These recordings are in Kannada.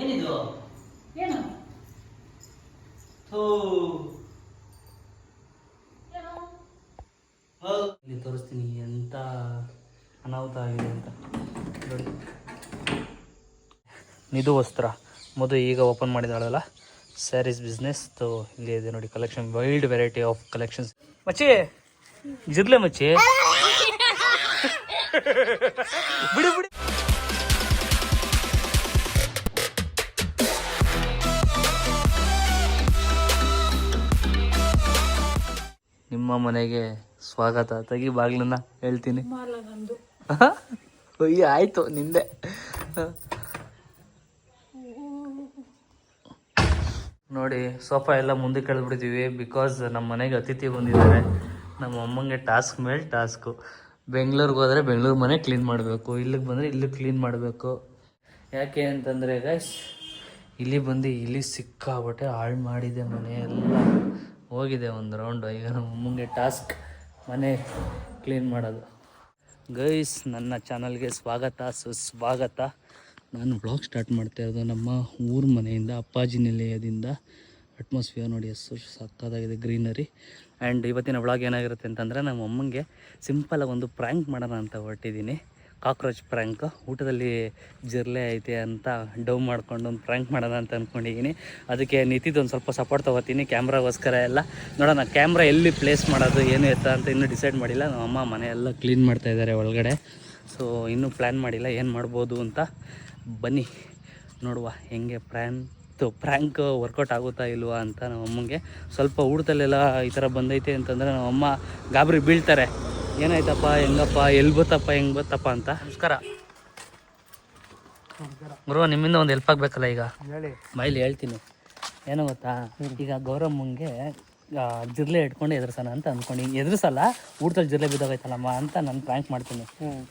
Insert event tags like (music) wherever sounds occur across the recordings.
ಏನಿದು? ಏನು? ಥೂ. ಇಲ್ಲಿ ತೋರಿಸ್ತೀನಿ ಎಂತ ಅನಾಹುತ ಆಗಿದೆ ಅಂತ. ನೋಡಿ. ನಿಧು ವಸ್ತ್ರ. ಮೊದಲು ಈಗ ಓಪನ್ ಮಾಡಿದಾಳಲ್ಲ? ಸ್ಯಾರೀಸ್ ಬಿಸ್ನೆಸ್ ತೋ ಇಲ್ಲಿ ಇದೆ ನೋಡಿ collection wild variety of collections ಮಚ್ಚಿ! ಜಿರ್ಲೆ ಮಚ್ಚಿ? (laughs) ಬಿಡು ಬಿಡಿ. ನಿಮ್ಮ ಮನೆಗೆ ಸ್ವಾಗತ. ತಗಿ ಬಾಗ್ಲನ್ನ ಹೇಳ್ತೀನಿ. ಅಯ್ಯ (laughs) ಆಯ್ತು ನಿಂದೆ. ನೋಡಿ ಸೋಫಾ ಎಲ್ಲ ಮುಂದೆ ಕಳೆದ್ಬಿಡ್ತೀವಿ ಬಿಕಾಸ್ ನಮ್ಮ ಮನೆಗೆ ಅತಿಥಿ ಬಂದಿದ್ದಾರೆ. ನಮ್ಮ ಅಮ್ಮಂಗೆ ಟಾಸ್ಕ್ ಮೇಲೆ ಟಾಸ್ಕು. ಬೆಂಗಳೂರಿಗೆ ಹೋದರೆ ಬೆಂಗಳೂರು ಮನೆ ಕ್ಲೀನ್ ಮಾಡಬೇಕು. ಇಲ್ಲಿಗೆ ಬಂದರೆ ಇಲ್ಲಿ ಕ್ಲೀನ್ ಮಾಡಬೇಕು. ಯಾಕೆ ಅಂತಂದರೆ ಗೈಸ್ ಇಲ್ಲಿ ಬಂದು ಇಲ್ಲಿ ಸಿಕ್ಕಾಬಟ್ಟೆ ಹಾಳು ಮಾಡಿದೆ ಮನೆಯೆಲ್ಲ. ಹೋಗಿದೆ ಒಂದು ರೌಂಡು ಈಗ ನಮ್ಮ ಅಮ್ಮಂಗೆ ಟಾಸ್ಕ್ ಮನೆ ಕ್ಲೀನ್ ಮಾಡೋದು. ಗೈಸ್ ನನ್ನ ಚಾನಲ್ಗೆ ಸ್ವಾಗತ, ಸುಸ್ವಾಗತ. ನಾನು ಬ್ಲಾಗ್ ಸ್ಟಾರ್ಟ್ ಮಾಡ್ತಾ ಇರೋದು ನಮ್ಮ ಊರ ಮನೆಯಿಂದ, ಅಪ್ಪಾಜಿ ನಿಲಯದಿಂದ. ಅಟ್ಮಾಸ್ಫಿಯರ್ ನೋಡಿ ಎಷ್ಟು ಸಕ್ಕತ್ತಾಗಿದೆ ಗ್ರೀನರಿ ಆ್ಯಂಡ್ ಇವತ್ತಿನ ಬ್ಲಾಗ್ ಏನಾಗಿರುತ್ತೆ ಅಂತಂದರೆ, ನಮ್ಮ ಅಮ್ಮಂಗೆ ಸಿಂಪಲಾಗಿ ಒಂದು ಪ್ರ್ಯಾಂಕ್ ಮಾಡೋಣ ಅಂತ ಹೊರಟಿದ್ದೀನಿ. ಕಾಕ್ರೋಚ್ ಪ್ರ್ಯಾಂಕ್ ಊಟದಲ್ಲಿ ಜಿರ್ಲೆ ಐತೆ ಅಂತ ಡವ್ ಮಾಡ್ಕೊಂಡು ಒಂದು ಪ್ರ್ಯಾಂಕ್ ಮಾಡೋಣ ಅಂತ ಅಂದ್ಕೊಂಡಿದ್ದೀನಿ ಅದಕ್ಕೆ ನಿತಿದೊಂದು ಸ್ವಲ್ಪ ಸಪೋರ್ಟ್ ತೊಗೋತೀನಿ, ಕ್ಯಾಮ್ರಾಗೋಸ್ಕರ ಎಲ್ಲ. ನೋಡೋಣ, ಕ್ಯಾಮ್ರಾ ಎಲ್ಲಿ ಪ್ಲೇಸ್ ಮಾಡೋದು, ಏನು ಎತ್ತ ಅಂತ ಇನ್ನೂ ಡಿಸೈಡ್ ಮಾಡಿಲ್ಲ. ನಮ್ಮ ಅಮ್ಮ ಮನೆ ಎಲ್ಲ ಕ್ಲೀನ್ ಮಾಡ್ತಾ ಇದ್ದಾರೆ ಒಳಗಡೆ. ಸೊ ಇನ್ನೂ ಪ್ಲ್ಯಾನ್ ಮಾಡಿಲ್ಲ, ಏನು ಮಾಡ್ಬೋದು ಅಂತ. ಬನ್ನಿ, ನೋಡುವ ಹೆಂಗೆ ಪ್ಲ್ಯಾನ್ ಪ್ರ್ಯಾಂಕ್ ವರ್ಕೌಟ್ ಆಗುತ್ತಾ ಇಲ್ವಾ ಅಂತ ನಮ್ಮ ಅಮ್ಮಂಗೆ ಸ್ವಲ್ಪ ಊಟದಲ್ಲೆಲ್ಲ ಈ ಥರ ಬಂದೈತೆ ಅಂತಂದರೆ ನಮ್ಮ ಅಮ್ಮ ಗಾಬರಿ ಬೀಳ್ತಾರೆ. ಏನಾಯ್ತಪ್ಪ ಹೆಂಗಪ್ಪ ಎಲ್ಲಿ ಬತ್ತಪ್ಪ ಹೆಂಗೆ ಬತ್ತಪ್ಪ ಅಂತ. ನಮಸ್ಕಾರ. ಗುರು ನಿಮ್ಮಿಂದ ಒಂದು ಹೆಲ್ಪ್ ಆಗಬೇಕಲ್ಲ ಈಗ? ಹೇಳಿ. ಮೈಲಿ ಹೇಳ್ತೀನಿ. ಏನೋ ಗೊತ್ತಾ? ಈಗ ಗೌರಮ್ಮಂಗೆ ಜಿರ್ಲೆ ಇಟ್ಕೊಂಡು ಎದುರಿಸೋಣ ಅಂತ ಅಂದ್ಕೊಂಡು ಎದುರಿಸಲ್ಲ ಊಟದಲ್ಲಿ ಜಿರ್ಲೆ ಬಿದ್ದೋಗೈತಲ್ಲಮ್ಮ ಅಂತ ನಾನು ಪ್ರ್ಯಾಂಕ್ ಮಾಡ್ತೀನಿ.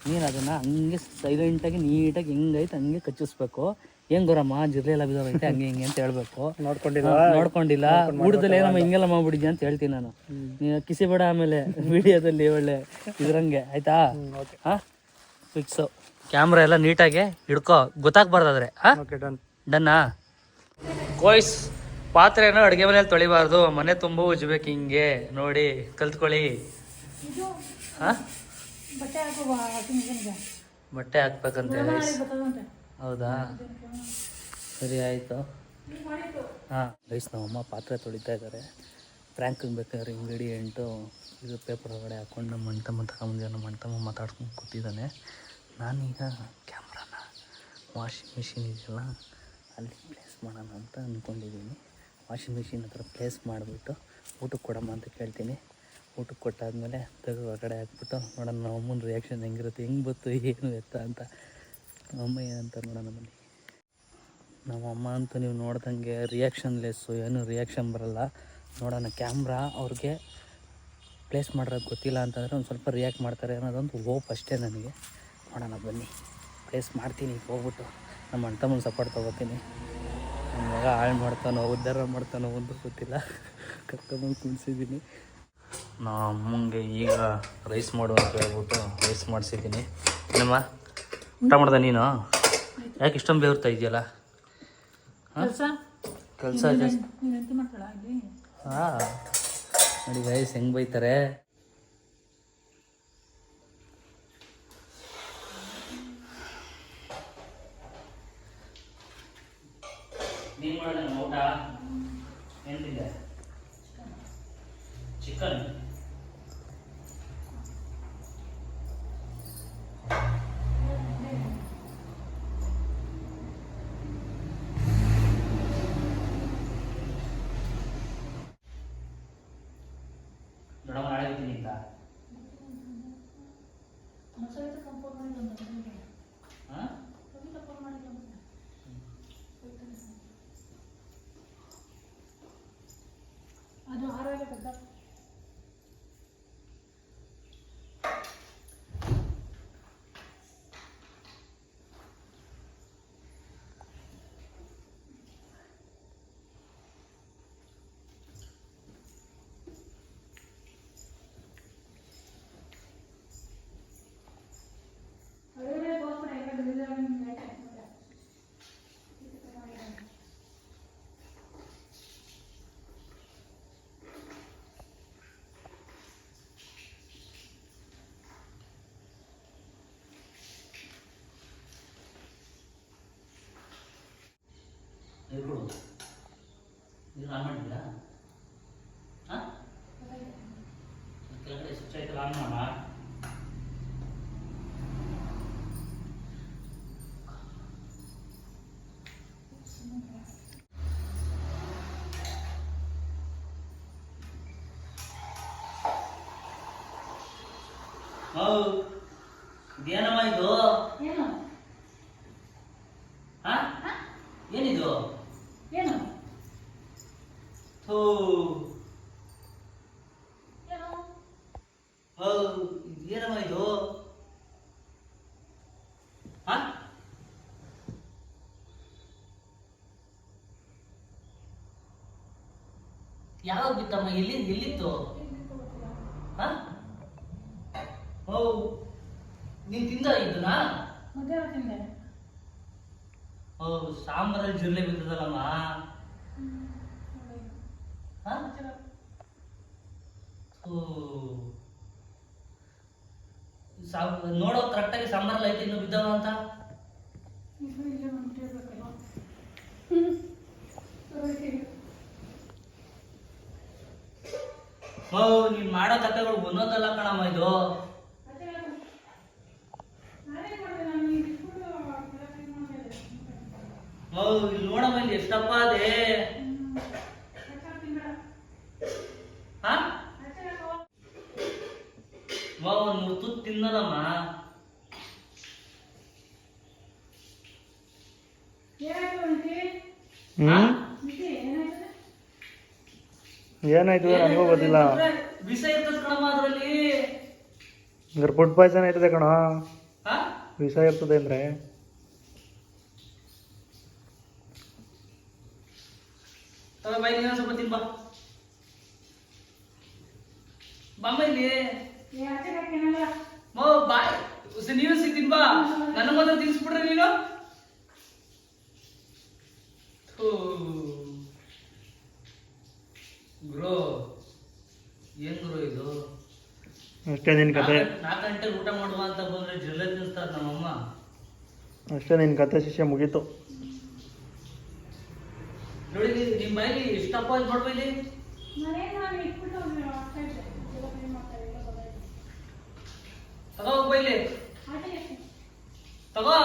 ನೀನು ಅದನ್ನು ಹಂಗೆ ಸೈಲೆಂಟಾಗಿ ನೀಟಾಗಿ ಹೆಂಗೈತೆ ಹಂಗೆ ಕಚ್ಚಿಸ್ಬೇಕು. ಹೆಂಗ್ ಗೌರಮ್ಮ ಜಿರ್ಲೆ ಎಲ್ಲ ಬಿದ್ದೋಗೈತೆ ಹಂಗೆ ಹಿಂಗೆ ಅಂತ ಹೇಳ್ಬೇಕು. ನೋಡ್ಕೊಂಡಿಲ್ಲ? ನೋಡ್ಕೊಂಡಿಲ್ಲ. ಊಟದಲ್ಲಿ ಏನಮ್ಮ ಹಿಂಗೆಲ್ಲ ಮಾಡ್ಬಿಡಿದ್ಯ ಅಂತ ಹೇಳ್ತೀನಿ ನಾನು. ನೀನು ಕಿಸಿ ಬೇಡ ಆಮೇಲೆ ವಿಡಿಯೋದಲ್ಲಿ ಒಳ್ಳೆ ಇದ್ರಂಗೆ ಆಯ್ತಾ? ಹಾ? ಫಿಕ್ಸು ಕ್ಯಾಮ್ರಾ ಎಲ್ಲ ನೀಟಾಗಿ ಹಿಡ್ಕೋ ಗೊತ್ತಾಗ್ಬಾರ್ದಾದ್ರೆ ಹಾ? ಓಕೆ ಡನ್ ಡನ್ನಾ ಕೋಯ್ಸ್ ಪಾತ್ರೆನ ಅಡುಗೆ ಮನೇಲಿ ತೊಳಿಬಾರ್ದು ಮನೆ ತುಂಬ ಉಜ್ಬೇಕು ಹಿಂಗೆ ನೋಡಿ ಕಲ್ತ್ಕೊಳ್ಳಿ. ಹಾಂ? ಬಟ್ಟೆ ಹಾಕ್ಬೇಕಂತ ಹೌದಾ? ಸರಿ, ಆಯಿತು. ಹಾಂ ಗೈಸ್ ನಮ್ಮಮ್ಮ ಪಾತ್ರೆ ತೊಳಿತಾ ಇದ್ದಾರೆ ಟ್ರ್ಯಾಂಕಿಗೆ ಬೇಕಾದ್ರೆ ಇಂಗ್ರೀಡಿಯೆಂಟು ಇದು ಪೇಪರ್ ಒಳಗಡೆ ಹಾಕ್ಕೊಂಡು ನಮ್ಮ ಅಣ್ತಮ್ಮ ತಗೊಂಡು ನಮ್ಮ ಅಣ್ತಮ್ಮ ಮಾತಾಡ್ಕೊಂಡು ಕೂತಿದ್ದಾನೆ. ನಾನೀಗ ಕ್ಯಾಮ್ರಾನ ವಾಷಿಂಗ್ ಮಿಷಿನ್ ಇದೆಯಲ್ಲ, ಅಲ್ಲಿ ಪ್ಲೇಸ್ ಮಾಡೋಣ ಅಂತ ಅಂದ್ಕೊಂಡಿದ್ದೀನಿ ವಾಷಿಂಗ್ ಮಿಷಿನ್ ಹತ್ರ ಪ್ಲೇಸ್ ಮಾಡಿಬಿಟ್ಟು ಊಟಕ್ಕೆ ಕೊಡಮ್ಮ ಅಂತ ಕೇಳ್ತೀನಿ. ಊಟಕ್ಕೆ ಕೊಟ್ಟಾದ್ಮೇಲೆ ತೆಗೆದು ಹೊರಗಡೆ ಹಾಕ್ಬಿಟ್ಟು ನೋಡೋಣ ನಮ್ಮ ಅಮ್ಮನ ರಿಯಾಕ್ಷನ್ ಹೆಂಗಿರುತ್ತೆ, ಹೆಂಗೆ ಬತ್ತು ಏನು ಎತ್ತ ಅಂತ. ಅಮ್ಮ ಏನಂತ ನೋಡೋಣ ಬನ್ನಿ. ನಮ್ಮ ಅಮ್ಮ ಅಂತ ನೀವು ನೋಡ್ದಂಗೆ ರಿಯಾಕ್ಷನ್ ಲೆಸ್ಸು ಏನು ರಿಯಾಕ್ಷನ್ ಬರಲ್ಲ. ನೋಡೋಣ ಕ್ಯಾಮ್ರಾ ಅವ್ರಿಗೆ ಪ್ಲೇಸ್ ಮಾಡಿರೋದು ಗೊತ್ತಿಲ್ಲ ಅಂತಂದರೆ ಒಂದು ಸ್ವಲ್ಪ ರಿಯಾಕ್ಟ್ ಮಾಡ್ತಾರೆ ಅನ್ನೋದೊಂದು ಹೋಪ್ ಅಷ್ಟೇ ನನಗೆ. ನೋಡೋಣ ಬನ್ನಿ. ಪ್ಲೇಸ್ ಮಾಡ್ತೀನಿ, ಹೋಗ್ಬಿಟ್ಟು. ನಮ್ಮ ಅಣ್ಣ ತಮ್ಮನ ಸಪೋರ್ಟ್ ತೊಗೋತೀನಿ. ನಮ್ಮ ಮಗ ಹಾಳು ಮಾಡ್ತಾನೋ ಉದ್ಧಾರ ಮಾಡ್ತಾನೋ ಒಂದು ಗೊತ್ತಿಲ್ಲ. ಕರ್ಕೊಂಬಂದು ಕುಣಿಸಿದ್ದೀನಿ ನಾ ಅಮ್ಮಂಗೆ ಈಗ ರೈಸ್ ಮಾಡು ಅಂತ ಹೇಳ್ಬಿಟ್ಟು ರೈಸ್ ಮಾಡಿಸಿದ್ದೀನಿ ಏನಮ್ಮ? ಊಟ ಮಾಡ್ದೆ ನೀನು? ಯಾಕೆ ಇಷ್ಟೊಂದು ಬೇವ್ತಾ ಇದೆಯಲ್ಲ? ಕೆಲಸ? ಹಾಂ. ನೋಡಿ ಗೈಸ್ ಹೆಂಗೆ ಬೈತಾರೆ? ಚಿಕನ್. ಯಾವಾಗ ಬಿತ್ತಮ್ಮ ಎಲ್ಲಿ ಎಲ್ಲಿತ್ತು? ಹಾ? ಹೌದು ನೀನ್ ತಿಂದ ಇದನ್ನ? ಓ ಸಾಂಬಾರಲ್ಲಿ ಜಿರ್ಲೆ ಬಿದ್ದದಲ್ಲಮ್ಮ. ನೋಡೋ ಕರೆಕ್ಟಾಗಿ ಸಾಂಬಾರಲ್ಲಿ ಐತೆ ಇನ್ನು ಬಿದ್ದವ ಅಂತ ಇದು ಇಲ್ಲೇ ಬಂದ್ಬಿಟ್ಟಿರ್ಬೇಕಲ್ಲ ಹೋ ನೀನ್ ಮಾಡೋ ತಪ್ಪೆಗಳು ಒಂದೊಂದಲ್ಲ ಕಣಮ್ಮ ಇದು. ಹೌದು ಇಲ್ಲಿ ನೋಡಮ್ಮ ಇಲ್ಲಿ ಎಷ್ಟಪ್ಪ ಅದೇ ಹಾ ಹೋ ಒಂದು ತುತ್ತು ತಿನ್ನದಮ್ಮ ಹಾ? ಏನಾಯ್ತು ನನಗೂ ಗೊತ್ತಿಲ್ಲ. ವಿಷ ಇರ್ತದ ಕಣಮ್ಮ ಅದರಲ್ಲಿ. ಹಂಗಾರೆ ಫುಡ್ ಪಾಯ್ಸನ್ ಆಯ್ತದೆ ಕಣ. ವಿಷಯ ವಿಷ ಇರ್ತದೆ ಅಂದ್ರೆ. ಬಾಯಿ ನೀನು ಸ್ವಲ್ಪ ತಿನ್ ಬಾ ಬಾಮ್ಮ ಇಲ್ಲಿ. ಮೋ ಬಾಯ್ ಉಸ್ ನೀನು ಸಿಗ್ತೀನಿ ಬಾ ನನ್ನ ಮೊದಲು ತಿನ್ಸ್ಬಿಡ್ರೆ ನೀನು? ಥೂ. ಗುರು ಏನ್ ಗುರು ಇದು? ಅಷ್ಟೇ ನಿನ್ ಕತೆ. ನಾಲ್ಕು ಗಂಟೆಗೆ ಊಟ ಮಾಡುವ ಅಂತ ಬಂದ್ರೆ ಜಿಲ್ಲೆ ತಿನ್ಸ್ತಾರೆ ನಮ್ಮಮ್ಮ. ಅಷ್ಟೇ ನಿನ್ ಕತೆ ಶಿಷ್ಯ ಮುಗೀತು. ನೋಡಿ ನಿಮ್ಮ ನಿಮ್ ಬಾಯಿಲಿ ಎಷ್ಟಪ್ಪ ಇದು ನೋಡ್ಬಾ ಇಲ್ಲಿ? ತಗೋ ಹೋಗ್ಬಾ ಇಲ್ಲಿ. ತಗೋ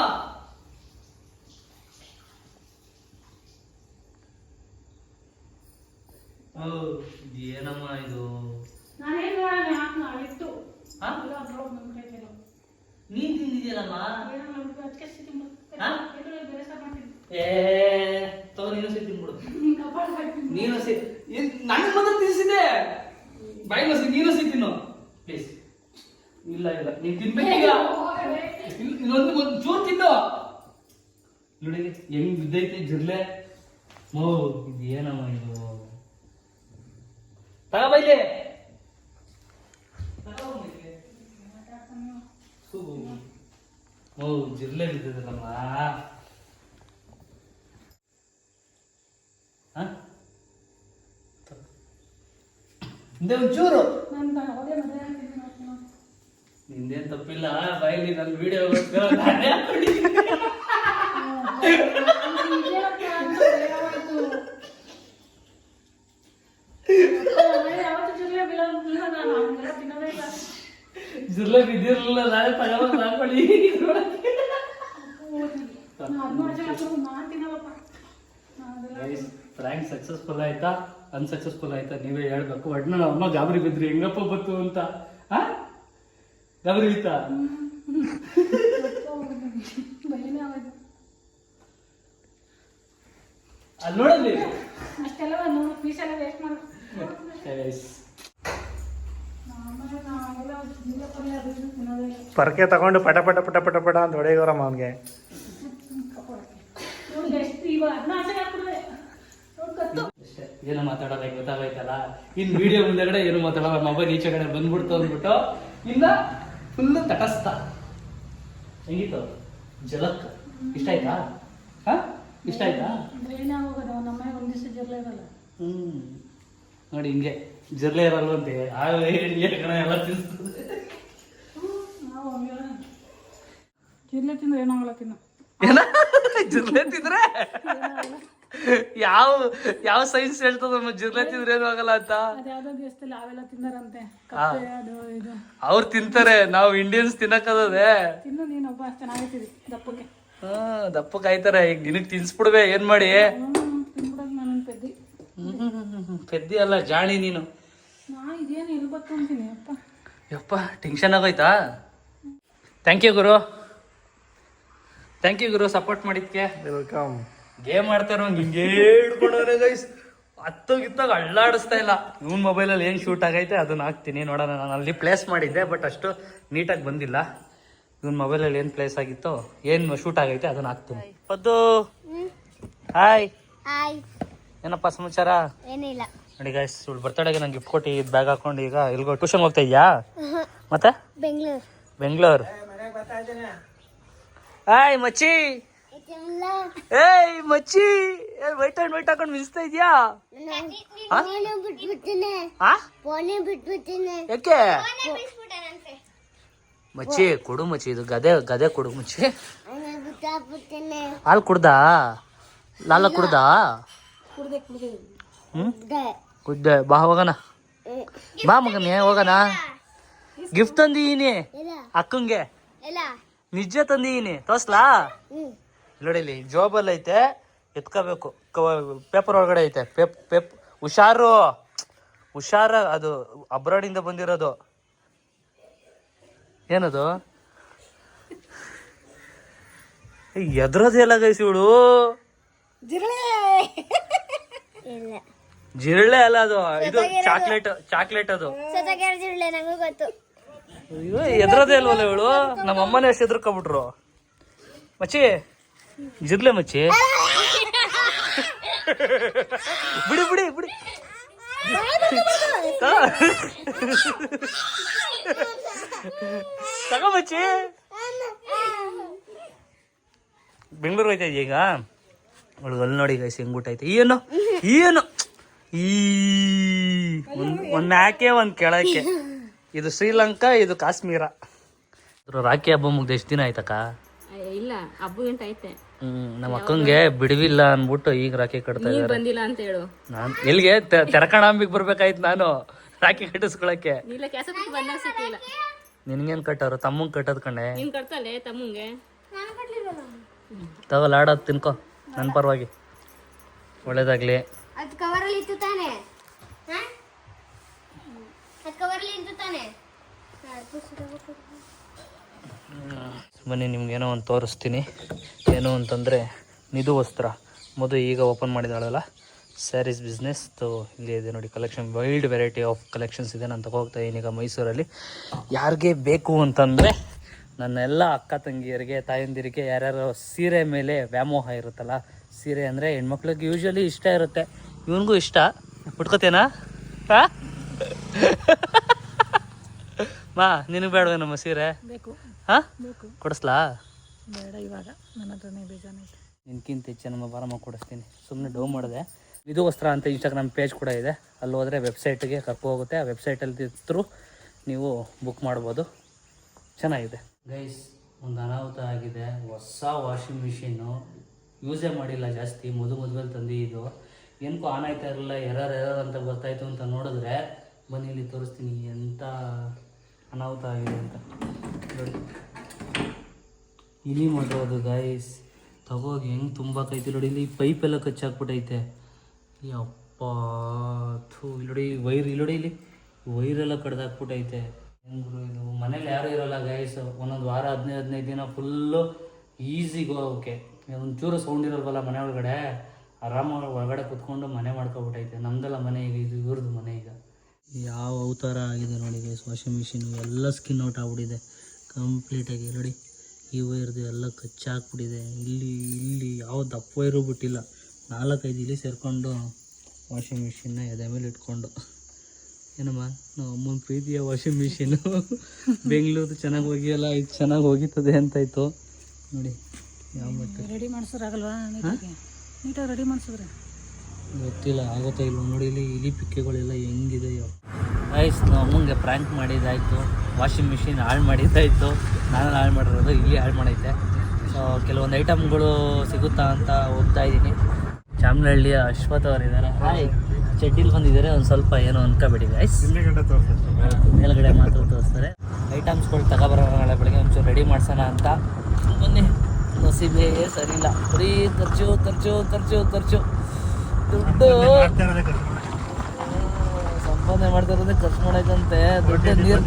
ಓ ಏನಮ್ಮ ಇದು ನಾನೇನ್ ಮಾಡೋಣ ಹಾಕ್ ಇಟ್ಟು ಹಾ ಇಲ್ಲ ಅದ್ರೊಳಗೆ ಇದು? ನೀನ್ ತಿಂದಿದ್ಯಲ್ಲಮ್ಮ ಏ ತಗೋ ನೀನು ಸಿಟ್ಟು ಹಾಕ್ತೀನಿ ನೀನು ಸಿ ಬಾಯಿ ಮಸಿ ನೀನು ಸಿ ತಿನ್ನು. ಪ್ಲೀಸ್ ಇಲ್ಲ ಇಲ್ಲ ನೀನ್ ತಿನ್ಬೇಕೀಗ. ಇನ್ನೊಂದು ಒಂದು ಚೂರು ತಿನ್ನು. ನೋಡಿ ಹೆಂಗ್ ಬಿದ್ದೈತಿ ಜಿರ್ಲೆ. ಮೋ ಇದು ಏನಮ್ಮ ಇದು? ತಗ ಬೈಲಿ. ಓ ಜಿರ್ಲೆ ಬಿದ್ದದಲ್ಲಮ್ಮ? ಹಿಂದೆ ಒಂಚೂರು. ನಿಂದೇನ್ ತಪ್ಪಿಲ್ಲ ಬಾಯಿಲಿ ನನ್ನ ವಿಡಿಯೋ ಜಿರ್ಲೆ ಬಿದ್ದಿರ್ಲಿಲ್ಲ ನಾಳೆ ತಗೊಂಡ್ ಹಾಕೊಳ್ಳಿ ಫ್ರ್ಯಾಂಕ್ ಸಕ್ಸಸ್ಫುಲ್ ಆಯ್ತಾ? ಅನ್ಸಕ್ಸಸ್ಫುಲ್ ಆಯ್ತಾ? ನೀವೇ ಹೇಳ್ಬೇಕು. ಒಡ್ನ ಅಮ್ಮ ಗಾಬರಿ ಬಿದ್ರಿ ಹೆಂಗಪ್ಪ ಬತ್ತು ಅಂತ. ಹಾ ಗಾಬರಿ ಬಿತ್ತ ಅಲ್ಲಿ ನೋಡಲ್ಲಿ ಅಷ್ಟೆಲ್ಲ ಪೀಸ್ ಎಲ್ಲ ವೇಸ್ಟ್ ಮಾಡು. ಪರ್ಕೆ ತಗೊಂಡು ಪಟ ಪಟ ಪಟ ಪಟ ಪಟ ಅಂತ ಹೊಡೆಯೋರಮ್ಮ ಅವನಿಗೆ ನೋಡು ಎಷ್ಟು ಇವಾಗ ಅದನ್ನ ಆಚೆಗೆ ಹಾಕ್ಬಿಡ್ದೆ ನೋಡು ಕತ್ತು ಅಷ್ಟೇ ಏನು ಮಾತಾಡೋದ ಗೊತ್ತಾಗೈತಲ್ಲ ಇನ್ ವಿಡಿಯೋ ಮುಂದೆಗಡೆ ಏನು ಮಾತಾಡೋಲ್ಲ ಮೊಬೈಲ್ ಈಚೆ ಕಡೆ ಬಂದ್ಬಿಡ್ತು ಅಂದ್ಬಿಟ್ಟು ಇನ್ನ ಫುಲ್ ತಟಸ್ಥ. ಹೆಂಗಿತ್ತು? ಜಲಕ್ ಇಷ್ಟ ಆಯ್ತಾ? ಹಾ? ಇಷ್ಟ ಆಯ್ತಾ? ಹ್ಮ್. ನೋಡಿ ಹಿಂಗೆ ಜರ್ಲೆ ಇರಲ್ವಂತೆ ಕಣ ಎಲ್ಲ ತಿನ್ಸ್ತದೆ. ಜಿರ್ಲೆ ತಿಂದ್ರೆ ಏನಾಗಲ್ಲ ತಿನ್ನ. ಜಿರ್ಲೆ ತಿಂದ್ರೆ? ಯಾವ ಯಾವ ಸೈನ್ಸ್ ಹೇಳ್ತದ ನಮ್ಮ ಜಿರ್ಲೆ ತಿಂದ್ರೆ ಏನು ಆಗಲ್ಲ ಅಂತ. ಅದ್ಯಾವ್ದೋ ದೇಶದಲ್ಲಿ ಅವೆಲ್ಲ ತಿಂದಾರಂತೆ. ಕಪ್ಪೆ ಅದು ಇದು. ಅವ್ರು ತಿಂತಾರೆ ನಾವು ಇಂಡಿಯನ್ಸ್ ತಿನ್ನಕ್ಕದೇ ತಿನ್ನು ನೀನೊಬ್ಬ ಚೆನ್ನಾಗೈತಿದಿ ದಪ್ಪಕ್ಕೆ. ಹಾ ದಪ್ಪ ಕಾಯ್ತಾರೆ ಈಗ ನಿನಗ್ ತಿನ್ಸ್ಬಿಡ್ವೆ ಏನ್ ಮಾಡಿ? ತಿನ್ಬಿಡೋದು ನಾನು ಪೆದ್ದಿ. ಪೆದ್ದಿ ಅಲ್ಲ ಜಾಣಿ ನೀನು. ನಾ ಇದೇನು ಅಪ್ಪ. ಯಪ್ಪ ಟೆನ್ಷನ್ ಆಗೋಯ್ತಾ? ಥ್ಯಾಂಕ್ ಯು ಗುರು. ಥ್ಯಾಂಕ್ ಯು ಗುರು ಸಪೋರ್ಟ್ ಮಾಡಿದ್ಕೆ. ವೆಲ್ಕಮ್ ಗೇಮ್ ಆಡ್ತಾರೋ ಹಿಂಗೆ ಹಿಡ್ಕೊಂಡವ್ರೆ ಗೈಸ್ ಹತ್ತೋಗಿತ್ತಾಗ ಅಳ್ಳಾಡಿಸ್ತಾ ಇಲ್ಲ. ಇವನ್ ಮೊಬೈಲಲ್ಲಿ ಏನು ಶೂಟ್ ಆಗೈತೆ ಅದನ್ನ ಹಾಕ್ತೀನಿ ನೋಡೋಣ ನಾನು. ಅಲ್ಲಿ ಪ್ಲೇಸ್ ಮಾಡಿದ್ದೆ ಬಟ್ ಅಷ್ಟು ನೀಟಾಗಿ ಬಂದಿಲ್ಲ. ಇವನ್ ಮೊಬೈಲಲ್ಲಿ ಏನು ಪ್ಲೇಸ್ ಆಗಿತ್ತು ಏನು ಶೂಟ್ ಆಗೈತೆ ಅದನ್ನ ಹಾಕ್ತೀನಿ. ಪದ್ದು. ಹಾಯ್ ಹಾಯ್ ಏನಪ್ಪ ಸಮಾಚಾರ? ಏನಿಲ್ಲ. ನೋಡಿ ಗೈಸ್ ಇವಳು ಬರ್ತಡೆಗೆ ನಂಗೆ ಗಿಫ್ಟ್ ಕೊಟ್ಟು ಬ್ಯಾಗ್ ಹಾಕೊಂಡು ಈಗ ಎಲ್ಗೋ ಟ್ಯೂಷನ್ ಹೋಗ್ತಾ ಇದೆಯಾ? (laughs) ಮತ್ತೆ? ಬೆಂಗಳೂರು. ಬೆಂಗಳೂರು. ಹಾಯ್ ಮಚ್ಚಿ. ಏಯ್ ಮಚ್ಚಿ ವೈಟ್ ಅಂಡ್ ವೈಟ್ ಹಾಕೊಂಡು ಮಿಸ್ತಾ ಇದ್ಯಾ? ಯಾಕೆ? ಮಚ್ಚಿ ಕೊಡು ಮಚ್ಚಿ ಇದು ಗದೆ ಗದೆ ಕೊಡು ಮಚ್ಚಿ. ಹಾಲು ಕುಡ್ದಾ? ಲಾಲ ಕುಡ್ದಾ? ಕುಡ್ದೆ ಕುಡ್ದೆ. ಹ್ಮ್? ಕುಡ್ದೆ. ಬಾ ಹೋಗೋಣ. ಬಾ ಮಗನೇ ಹೋಗೋಣ. ಗಿಫ್ಟ್ ತಂದಿದ್ದೀನಿ ಇಲ್ಲ. ಅಕ್ಕಂಗೆ. ಇಲ್ಲ. ನಿಜ ತಂದೀನಿ ತೋರ್ಸ್ಲಾ? ಹ್ಮ್. ನೋಡಿ ಇಲ್ಲಿ ಜೋಬಲ್ ಐತೆ ಎತ್ಕೋಬೇಕು. ಪೇಪರ್ ಒಳಗಡೆ ಐತೆ. ಪೇಪ್ ಪೇಪ್ ಹುಷಾರು. ಹುಷಾರ ಅದು ಅಬ್ರಾಡಿಂದ ಬಂದಿರೋದು. ಏನದು? ಎದ್ರದೆಲ್ಲ ಗೈಸಿ ಇವಳು? ಜಿರಳೆ. ಇಲ್ಲ. ಜಿರಳೆ ಅಲ್ಲ ಅದು. ಇದು ಚಾಕ್ಲೇಟ್ ಚಾಕ್ಲೇಟ್ ಅದು. ಸೊತಗಿರದಿಲ್ಲ ನಂಗೂ ಗೊತ್ತು. ಅಯ್ಯೋ ಎದ್ರದೇ ಅಲ್ವಲ್ಲ ಇವಳು? ನಮ್ಮ ಅಮ್ಮನೇ ಎಷ್ಟು ಎದ್ರಕೊಬಿಟ್ರು. ಮಚ್ಚಿ ಜಿರ್ಲೆ ಮಚ್ಚಿ. ಬಿಡಿ ಬಿಡಿ ಬಿಡಿ. ತಗೋ ಮಚ್ಚಿ. ಬೆಂಗಳೂರು ಹೋಯ್ತಾ ಇದೀಯ ಈಗ? ಅವಳು ಅಲ್ಲಿ ನೋಡಿ ಗೈಸ್ ಹೆಂಗ್ ಊಟ ಐತೆ ಏನು? ಏನು? ಈ ಒಂದ್ ಒಂದ್ ಮ್ಯಾಕೆ ಒಂದ್ ಕೆಳಕ್ಕೆ. ಇದು ಶ್ರೀಲಂಕಾ ಇದು ಕಾಶ್ಮೀರ. ರಾಖಿ ಹಬ್ಬ ಮುಗ್ದು ಎಷ್ಟು ದಿನ ಆಯ್ತಕ್ಕ? ಇಲ್ಲ ಹಬ್ಬ ಗಂಟ ಐತೆ. ನಮ್ಮ ಅಕ್ಕಂಗೆ ಬಿಡವಿಲ್ಲ ಅನ್ಬಿಟ್ಟು ಈಗ ರಾಖಿ ಕಟ್ತಾ ಇದ್ದಾರೆ. ಬಂದಿಲ್ಲ ಅಂತ ಹೇಳು. ನಾನು ಎಲ್ಲಿಗೆ ತೆ- ತೆರಕಣಾಂಬಿಗೆ ಬರ್ಬೇಕಾಯ್ತು ನಾನು ರಾಖಿ ಕಟ್ಟಿಸ್ಕೊಳಕ್ಕೆ. ಇಲ್ಲ ಕೆಲಸ ಬಿಟ್ಟು ಬಂದಾಗ ಸಿಕ್ಕಿಲ್ಲ. ನಿನ್ಗೇನ್ ಕಟ್ಟವ್ರು ತಮ್ಮಂಗ್ ಕಟ್ಟೋದ್ ಕಣೆ. ನೀನ್ ಕಟ್ತಲೆ ತಮ್ಮಂಗೆ? ತಗೋ ಲಾಡ ತಿನ್ಕೋ ನನ್ ಪರವಾಗಿ. ಒಳ್ಳೇದಾಗ್ಲಿ. ಅದು ಕವರಲ್ಲಿ ಇತ್ತು ತಾನೆ. ಅದು ಕವರಲ್ಲಿ ಇತ್ತು ತಾನೆ. ಬನ್ನಿ ನಿಮ್ಗೇನೋ ಒಂದು ತೋರಿಸ್ತೀನಿ. ಏನು ಅಂತಂದರೆ ನಿಧು ವಸ್ತ್ರ. ಮೊದಲು ಈಗ ಓಪನ್ ಮಾಡಿದಾಳಲ್ಲ ಸ್ಯಾರೀಸ್ ಬಿಸ್ನೆಸ್ ತು ಇಲ್ಲಿ ಇದೆ ನೋಡಿ collection wild variety of collections ಇದೆ. ನಾನು ತಗೋಗ್ತಾ ಇದ್ದೀನಿ ಈಗ ಮೈಸೂರಲ್ಲಿ. ಯಾರಿಗೆ ಬೇಕು ಅಂತಂದರೆ, ನನ್ನ ಎಲ್ಲ ಅಕ್ಕ ತಂಗಿಯರಿಗೆ, ತಾಯಂದಿರಿಗೆ ಯಾರ್ಯಾರು ಸೀರೆ ಮೇಲೆ ವ್ಯಾಮೋಹ ಇರುತ್ತಲ್ಲ, ಸೀರೆ ಅಂದರೆ ಹೆಣ್ಮಕ್ಳಿಗೆ ಯೂಶ್ವಲಿ ಇಷ್ಟ ಇರುತ್ತೆ. ಇವನಿಗೂ ಇಷ್ಟ. ಉಟ್ಕೋತೇನಾ (laughs) ಮಾ, ನಿನಗೆ ಬೇಡವೇ ನಮ್ಮ ಸೀರೆ? ಬೇಕು. ಹಾಂ? ಬೇಕು. ಕೊಡಿಸ್ಲಾ? ಬೇಡ ಇವಾಗ. ನನ್ನ ಹತ್ರನೇ ಬೇಜಾನೈತೆ ನಿನ್ಕಿಂತ ಹೆಚ್ಚು ನಮ್ಮ ಬಾರಮ್ಮ ಕೊಡಿಸ್ತೀನಿ. ಸುಮ್ಮನೆ ಡೌ ಮಾಡಿದೆ. ಇದು ವಸ್ತ್ರ ಅಂತ ಇನ್ಸ್ಟಾಗ್ರಾಮ್ ಪೇಜ್ ಕೂಡ ಇದೆ. ಅಲ್ಲಿ ಹೋದರೆ ವೆಬ್ಸೈಟ್ಗೆ ಕರ್ಕೊ ಹೋಗುತ್ತೆ. ಆ ವೆಬ್ಸೈಟಲ್ಲಿ ಇದ್ರೂ ನೀವು ಬುಕ್ ಮಾಡ್ಬೋದು. ಚೆನ್ನಾಗಿದೆ. ಗೈಸ್ ಒಂದು ಅನಾಹುತ ಆಗಿದೆ. ಹೊಸ ವಾಷಿಂಗ್ ಮಿಷಿನ್ನು ಯೂಸೇ ಮಾಡಿಲ್ಲ ಜಾಸ್ತಿ. ಮದು ಮದುವೆಲಿ ತಂದು ಇದು. ಏನಕ್ಕೂ ಆನ್ ಆಯ್ತಾ ಇರಲಿಲ್ಲ. ಎರರ್ ಎರರ್ ಅಂತ ಗೊತ್ತಾಯಿತು ಅಂತ ನೋಡಿದ್ರೆ ಬನ್ನಿ ಇಲ್ಲಿ ತೋರಿಸ್ತೀನಿ ಎಂಥ ಅನಾಹುತ ಆಗಿದೆ ಅಂತ. ನೋಡಿ. ಇಲಿ ಮಾಡೋದು ಗಾಯಸ್ ತಗೋಗಿ ಹೆಂಗೆ ತುಂಬಾಕೈತಿ ನೋಡಿ. ಇಲ್ಲಿ ಪೈಪ್ ಎಲ್ಲ ಕಚ್ಚಾಕ್ಬಿಟ್ಟೈತೆ ಯಪ್ಪ, ಥೂ, ಇಲ್ಲಿ ನೋಡಿ ವೈರ್ ಇಲ್ಲಿ ನೋಡಿ ಇಲ್ಲಿ. ವೈರೆಲ್ಲ ಕಡ್ದಾಕ್ಬಿಟ್ಟೈತೆ ಹೆಂಗ್ರು ಇದು? ಮನೇಲಿ ಯಾರು ಇರೋಲ್ಲ ಗಾಯಸ್ ಒಂದೊಂದು ವಾರ, ಹದಿನೈದು ಹದಿನೈದು ದಿನ ಫುಲ್ಲು ಈಸಿಗೆ ಹೋಗೋಕೆ ಒಂಚೂರು ಸೌಂಡ್ ಇರೋಲ್ವಲ್ಲ ಮನೆ ಒಳಗಡೆ? ಆರಾಮಾಗಿ ಒಳಗಡೆ ಕುತ್ಕೊಂಡು ಮನೆ ಮಾಡ್ಕೊಬಿಟ್ಟೈತೆ. ನಮ್ದೆಲ್ಲ ಮನೆ ಈಗ, ಇದು ಇವ್ರದ್ದು ಮನೆ ಈಗ. ಯಾವ ಅವತಾರ ಆಗಿದೆ ನೋಡಿ ಗೈಸ್ ವಾಷಿಂಗ್ ಮಿಷಿನ್ ಎಲ್ಲ ಸ್ಕಿನ್ ಔಟ್ ಆಗ್ಬಿಟ್ಟಿದೆ. ಕಂಪ್ಲೀಟಾಗಿ ನೋಡಿ ಈ ವೈರ್ದು ಎಲ್ಲ ಕಚ್ಚಾಕ್ಬಿಟ್ಟಿದೆ ಇಲ್ಲಿ ಇಲ್ಲಿ ಯಾವ ದಪ್ಪ ವೈರು ಬಿಟ್ಟಿಲ್ಲ. ನಾಲ್ಕೈದು ಇಲ್ಲಿ ಸೇರಿಕೊಂಡು ವಾಷಿಂಗ್ ಮಿಷಿನ್ನ ಎದೆ ಮೇಲೆ ಇಟ್ಕೊಂಡು. ಏನಮ್ಮ ನಾವು ಅಮ್ಮನ ಪ್ರೀತಿಯ ವಾಷಿಂಗ್ ಮಿಷಿನು ಬೆಂಗಳೂರು ಚೆನ್ನಾಗಿ ಹೋಗಿಯಲ್ಲ ಇದು ಚೆನ್ನಾಗಿ ಹೋಗಿತ್ತದೆ ಅಂತಾಯ್ತು ನೋಡಿ ಯಾವ ಮಟ್ಟ. ರೆಡಿ ಮಾಡಿಸೋರಾಗಲ್ವಾ? ನೀಟಾಗಿ ರೆಡಿ ಮಾಡಿಸಿದ್ರೆ. ಗೊತ್ತಿಲ್ಲ, ಆಗುತ್ತಾ ಇಲ್ಲ ನೋಡಿ, ಇಲ್ಲಿ ಇಲಿ ಪಿಕ್ಕೆಗಳೆಲ್ಲ ಹೆಂಗಿದೆಯೋ ಆಯ್ಸ್ ನಮ್ಮ ಅಮ್ಮಂಗೆ ಪ್ರ್ಯಾಂಕ್ ಮಾಡಿದ್ದಾಯಿತು ವಾಷಿಂಗ್ ಮಿಷಿನ್ ಹಾಳು ಮಾಡಿದ್ದಾಯ್ತು. ನಾನು ಹಾಳು ಮಾಡಿರೋದು ಇಲ್ಲಿ ಹಾಳು ಮಾಡೈತೆ. ಸೊ ಕೆಲವೊಂದು ಐಟಮ್ಗಳು ಸಿಗುತ್ತಾ ಅಂತ ಹೋಗ್ತಾ ಇದ್ದೀನಿ. ಚಾಮನಹಳ್ಳಿಯ ಅಶ್ವಥ್ ಅವರು ಇದ್ದಾರೆ ಹಾಯ್ ಚಡ್ಡಿಲ್ ಬಂದಿದ್ದಾರೆ, ಒಂದು ಸ್ವಲ್ಪ ಏನೋ ಅನ್ಕೋಬೇಡಿ ಐಸ್ ಮೇಲ್ಗಡೆ ಮಾತ್ರ ತೋರಿಸ್ತಾರೆ. ಐಟಮ್ಸ್ಗಳು ತಗೊಬರೋಣ ನಾಳೆ ಬೆಳಗ್ಗೆ, ಒಂಚೂರು ರೆಡಿ ಮಾಡ್ಸೋಣ ಅಂತ. ಬನ್ನಿ, ನಸೀಬೇ ಸರಿ ಇಲ್ಲ ಬರೀ ಖರ್ಚು ಖರ್ಚು ಖರ್ಚು ಖರ್ಚು ದುಡ್ಡು ಸಂಪಾದನೆ ಮಾಡ್ತಾ ಇರೋದೇ ಖರ್ಚು ಮಾಡೋಕ್ಕಂತೆ. ದೊಡ್ಡ ನೀರು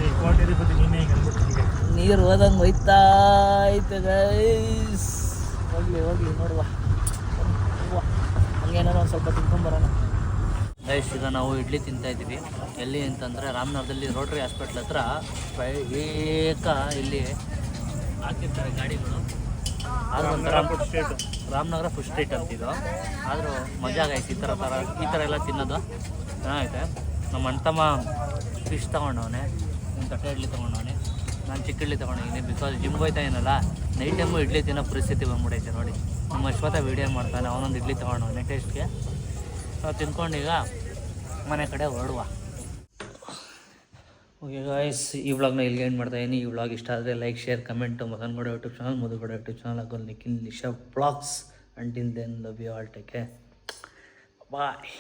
ನೀರು ಹೋದಂಗೆ ಹೋಯ್ತಾ ಐತೆ ಗೈಸ್ ಹೋಗ್ಲಿ ಹೋಗ್ಲಿ ನೋಡುವ. ಹಂಗೇನಾರ ಹಂಗೇನಾರು ಒಂದು ಸ್ವಲ್ಪ ತಿನ್ಕೊಂಬರೋಣ ಗೈಸ್ ಈಗ ನಾವು ಇಡ್ಲಿ ತಿಂತಾ ಇದ್ದೀವಿ. ಎಲ್ಲಿ ಅಂತಂದರೆ ರಾಮನಗರದಲ್ಲಿ ರೋಟ್ರಿ ಹಾಸ್ಪಿಟ್ಲ್ ಹತ್ರ ಏಕ ಇಲ್ಲಿ ಹಾಕಿರ್ತಾರೆ ಗಾಡಿಗಳು. ರಾಮನಗರ ಫುಡ್ ಸ್ಟ್ರೀಟ್ ಅಂತಿದ್ದು ಆದರೂ ಮಜಾ ಆಗೈತೆ ಈ ಥರ ಥರ ಈ ಥರ ಎಲ್ಲ ತಿನ್ನೋದು. ಚೆನ್ನಾಗೈತೆ. ನಮ್ಮ ಅಣ್ತಮ್ಮ ಫಿಶ್ ತೊಗೊಂಡವನೆ ನಿಮ್ಮ ತಟ್ಟೆ ಇಡ್ಲಿ ತೊಗೊಂಡವನೆ. ನಾನು ಚಿಕ್ಕ ಇಡ್ಲಿ ತೊಗೊಂಡಿದ್ದೀನಿ. ಬಿಕಾಸ್ ಜಿಮ್ ಹೋಯ್ತಾ ಏನಲ್ಲ ನೈಟ್ ಟೈಮು ಇಡ್ಲಿ ತಿನ್ನೋ ಪರಿಸ್ಥಿತಿ ಬಂದ್ಬಿಡೈತೆ ನೋಡಿ. ನಮ್ಮ ಅಶ್ವತ ವೀಡಿಯೋ ಮಾಡ್ತಾನೆ, ಅವನೊಂದು ಇಡ್ಲಿ ತೊಗೊಂಡವನೆ ಟೇಸ್ಟ್ಗೆ ನಾವು ತಿನ್ಕೊಂಡೀಗ ಮನೆ ಕಡೆ ಹೊರಡುವ. ಓಕೆ ಗಾಯ್ಸ್ ಈ ವ್ಲಾಗ್ನ ಇಲ್ಲಿಗೆ ಏನು ಮಾಡ್ತಾ ಇದ್ದೀನಿ ಈ ವ್ಲಾಗ್ ಇಷ್ಟ ಆದರೆ ಲೈಕ್ ಶೇರ್ ಕಮೆಂಟು ಮಗನ್ ಕೂಡ ಯೂಟ್ಯೂಬ್ ಚಾನಲ್ ಮಧು ಕೂಡ ಯೂಟ್ಯೂಬ್ ಚಾನಲ್ ಹಾಕೊಂಡು Nikhil Nisha blogs until then love you all take bye